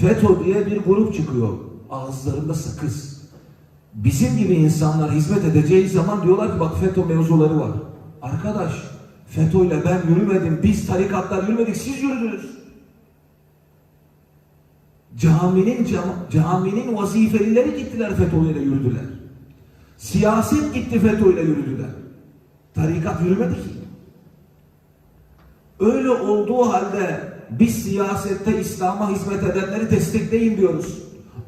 FETÖ diye bir grup çıkıyor. Ağızlarında sakız. Bizim gibi insanlar hizmet edeceği zaman diyorlar ki bak FETÖ mevzuları var. Arkadaş FETÖ ile ben yürümedim. Biz tarikatlar yürümedik. Siz yürüdünüz. Caminin cam- caminin vazifelileri gittiler FETÖ ile yürüdüler. Siyaset gitti FETÖ ile yürüdüler. Tarikat yürümedi ki. Öyle olduğu halde biz siyasette İslam'a hizmet edenleri destekleyin diyoruz.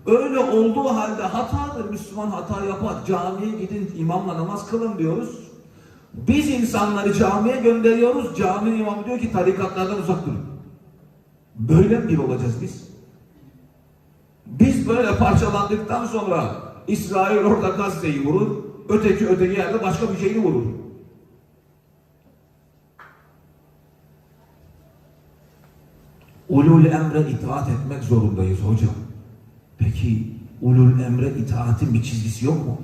Öyle olduğu halde hatadır. Müslüman hata yapar. Camiye gidin imamla namaz kılın diyoruz. Biz insanları camiye gönderiyoruz. Cami imamı diyor ki tarikatlardan uzak durun. Böyle mi bir olacağız biz? Biz böyle parçalandıktan sonra İsrail orada Gazze'yi vurur, öteki öteki yerde başka bir şeyi vurur. Ulul emre itaat etmek zorundayız hocam. Peki ulul emre itaatin bir çizgisi yok mu?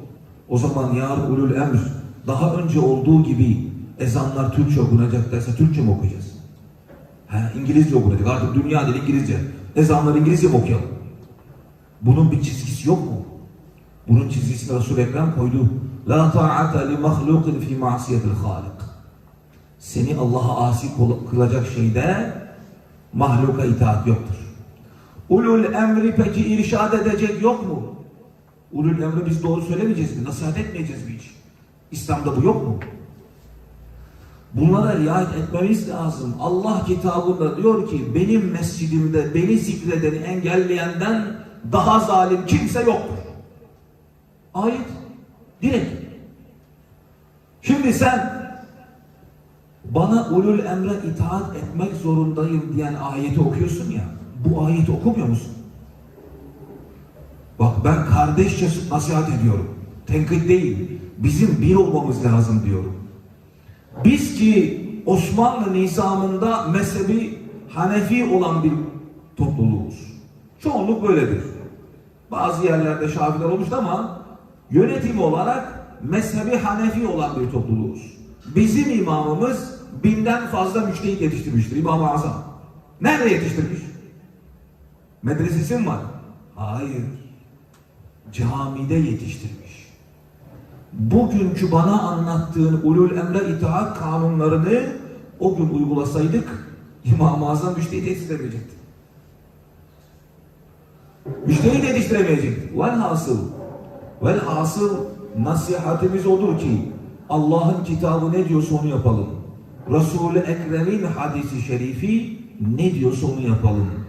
O zaman yarın ulul emr daha önce olduğu gibi ezanlar Türkçe okunacak derse Türkçe mi okuyacağız? Ha, İngilizce okunacak. Artık dünya dili İngilizce. Ezanları İngilizce mi okuyalım? Bunun bir çizgisi yok mu? Bunun çizgisini Resul-i Ekrem koydu. La ta'ata li mahlukin fi ma'siyetil halik. Seni Allah'a asi kıl- kılacak şeyde mahluka itaat yoktur. Ulul emri peki irşad edecek yok mu? Ulul emri biz doğru söylemeyeceğiz mi? Nasihat etmeyeceğiz mi hiç? İslam'da bu yok mu? Bunlara riayet etmemiz lazım. Allah kitabında diyor ki benim mescidimde beni zikredeni engelleyenden daha zalim kimse yoktur. Ayet. Direkt. Şimdi sen bana ulul emre itaat etmek zorundayım diyen ayeti okuyorsun ya. Bu ayeti okumuyor musun? Bak ben kardeşçe nasihat ediyorum. Tenkit değil. Bizim bir olmamız lazım diyorum. Biz ki Osmanlı nizamında mezhebi Hanefi olan bir topluluğuz. Çoğunluk böyledir. Bazı yerlerde Şafiler olmuştu ama yönetim olarak mezhebi Hanefi olan bir topluluğuz. Bizim imamımız binden fazla müştehit yetiştirmiştir İmam-ı Azam. Nerede yetiştirmiş? Medresesi mi var? Hayır. Camide yetiştirmiş. Bugünkü bana anlattığın ulul emre itaat kanunlarını o gün uygulasaydık İmam-ı Azam müştehit yetiştiremeyecekti. Müştehit yetiştiremeyecekti. Velhasıl, velhasıl nasihatimiz odur ki Allah'ın kitabı ne diyorsa onu yapalım. Resul-i Ekrem'in hadisi şerifi ne diyorsa onu yapalım.